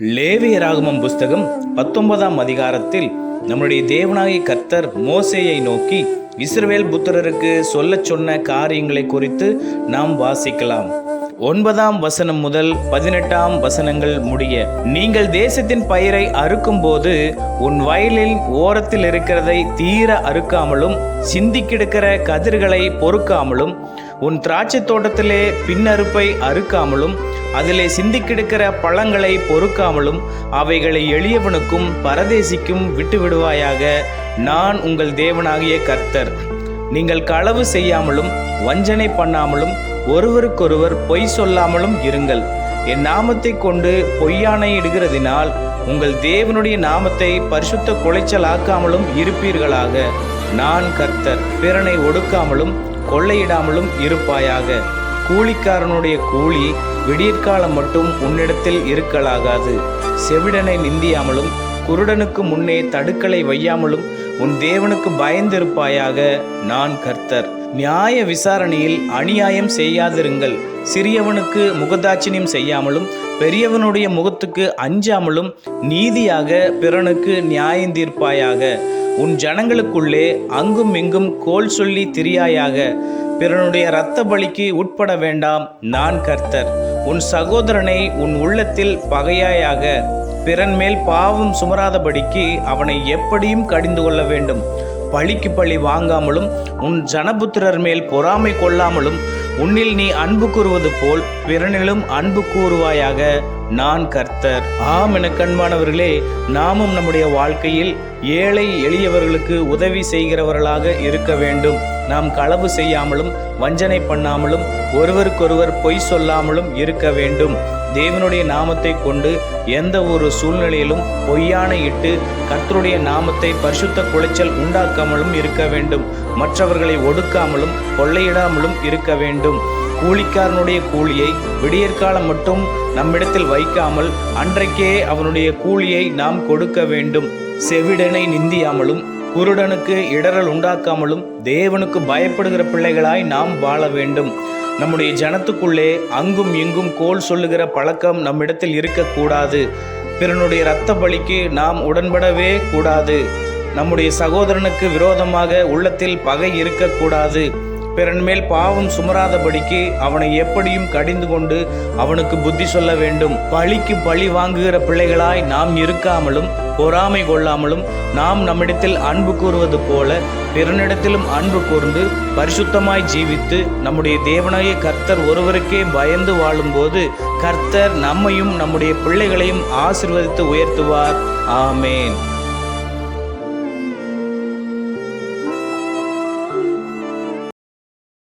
லேவியராகமம் புஸ்தகம் பத்தொன்பதாம் அதிகாரத்தில் நம்முடைய தேவனாகி கர்த்தர் மோசேயை நோக்கி இஸ்ரவேல் புத்திரருக்கு சொல்ல சொன்ன காரியங்களை குறித்து நாம் வாசிக்கலாம். ஒன்பதாம் வசனம் முதல் பதினெட்டாம் வசனங்கள் முடிய நீங்கள் தேசத்தின் பயிரை அறுக்கும் போது உன் வயலில் ஓரத்தில் இருக்கிறதை தீர அறுக்காமலும் சிந்தி கிடக்கிற கதிர்களை பொறுக்காமலும் உன் திராட்சை தோட்டத்திலே பின்னறுப்பை அறுக்காமலும் அதிலே சிந்திக்கெடுக்கிற பழங்களை பொறுக்காமலும் அவைகளை எளியவனுக்கும் பரதேசிக்கும் விட்டுவிடுவாயாக. நான் உங்கள் தேவனாகிய கர்த்தர். நீங்கள் களவு செய்யாமலும் வஞ்சனை பண்ணாமலும் ஒருவருக்கொருவர் பொய் சொல்லாமலும் இருங்கள். என் நாமத்தை கொண்டு பொய்யானை இடுகிறதினால் உங்கள் தேவனுடைய நாமத்தை பரிசுத்த குலைச்சலாக்காமலும் இருப்பீர்களாக. நான் கர்த்தர் பிறனை ஒடுக்காமலும் கொள்ளையிடாமலும் இருப்பாயாக. கூலிக்காரனுடைய கூலி விடியற்காலம் மட்டும் உன்னிடத்தில் இருக்கலாகாது. செவிடனை நிந்தியாமலும் குருடனுக்கு முன்னே தடுக்கலை வையாமலும் உன் தேவனுக்கு பயந்திருப்பாயாக நான் கர்த்தர். நியாய விசாரணையில் அநியாயம் செய்யாதிருங்கள். சிறியவனுக்கு முகதாட்சினியம் செய்யாமலும் பெரியவனுடைய முகத்துக்கு அஞ்சாமலும் நீதியாக பிறனுக்கு நியாயம் தீர்ப்பாயாக. உன் ஜனங்களுக்குள்ளே அங்கும் இங்கும் கோல் சொல்லி திரியாயாக. பிறனுடைய இரத்த பலிக்கு உட்பட வேண்டாம் நான் கர்த்தர். உன் சகோதரனை உன் உள்ளத்தில் பகையாயாக பிறன் மேல் பாவம் சுமராதபடிக்கு அவனை எப்படியும் கடிந்து கொள்ள வேண்டும். பழிக்கு பழி வாங்காமலும் உன் ஜனபுத்திரர் மேல் பொறாமை கொள்ளாமலும் உன்னில் நீ அன்பு கூறுவது போல் பிறனிலும் அன்பு கூறுவாயாக நான் கர்த்தர். ஆம் என கண்பானவர்களே நாமும் நம்முடைய வாழ்க்கையில் ஏழை எளியவர்களுக்கு உதவி செய்கிறவர்களாக இருக்க வேண்டும். நாம் களவு செய்யாமலும் வஞ்சனை பண்ணாமலும் ஒருவருக்கொருவர் பொய் சொல்லாமலும் இருக்க வேண்டும். தேவனுடைய நாமத்தை கொண்டு எந்த ஒரு சூழ்நிலையிலும் பொய்யான இட்டு கர்த்தருடைய நாமத்தை பரிசுத்த குலைச்சல் உண்டாக்காமலும் இருக்க வேண்டும். மற்றவர்களை ஒடுக்காமலும் கொள்ளையிடாமலும் இருக்க வேண்டும். கூலிக்காரனுடைய கூலியை விடியற்காலம் மட்டும் நம்மிடத்தில் வைக்காமல் அன்றைக்கே அவனுடைய கூலியை நாம் கொடுக்க வேண்டும். செவிடனை நிந்தியாமலும் குருடனுக்கு இடரல் உண்டாக்காமலும் தேவனுக்கு பயப்படுகிற பிள்ளைகளாய் நாம் வாழ வேண்டும். நம்முடைய ஜனத்துக்குள்ளே அங்கும் இங்கும் கோல் சொல்லுகிற பழக்கம் நம்மிடத்தில் இருக்கக்கூடாது. பிறனுடைய இரத்த பலிக்கு நாம் உடன்படவே கூடாது. நம்முடைய சகோதரனுக்கு விரோதமாக உள்ளத்தில் பகை இருக்கக்கூடாது. பிறன் மேல் பாவம் சுமராதபடிக்கு அவனை எப்படியும் கடிந்து கொண்டு அவனுக்கு புத்தி சொல்ல வேண்டும். பழிக்கு பழி வாங்குகிற பிள்ளைகளாய் நாம் இருக்காமலும் பொறாமை கொள்ளாமலும் நாம் நம்மிடத்தில் அன்பு கூறுவது போல பிறனிடத்திலும் அன்பு கூர்ந்து பரிசுத்தமாய் ஜீவித்து நம்முடைய தேவனாய கர்த்தர் ஒருவருக்கே பயந்து வாழும்போது கர்த்தர் நம்மையும் நம்முடைய பிள்ளைகளையும் ஆசிர்வதித்து உயர்த்துவார். ஆமேன்.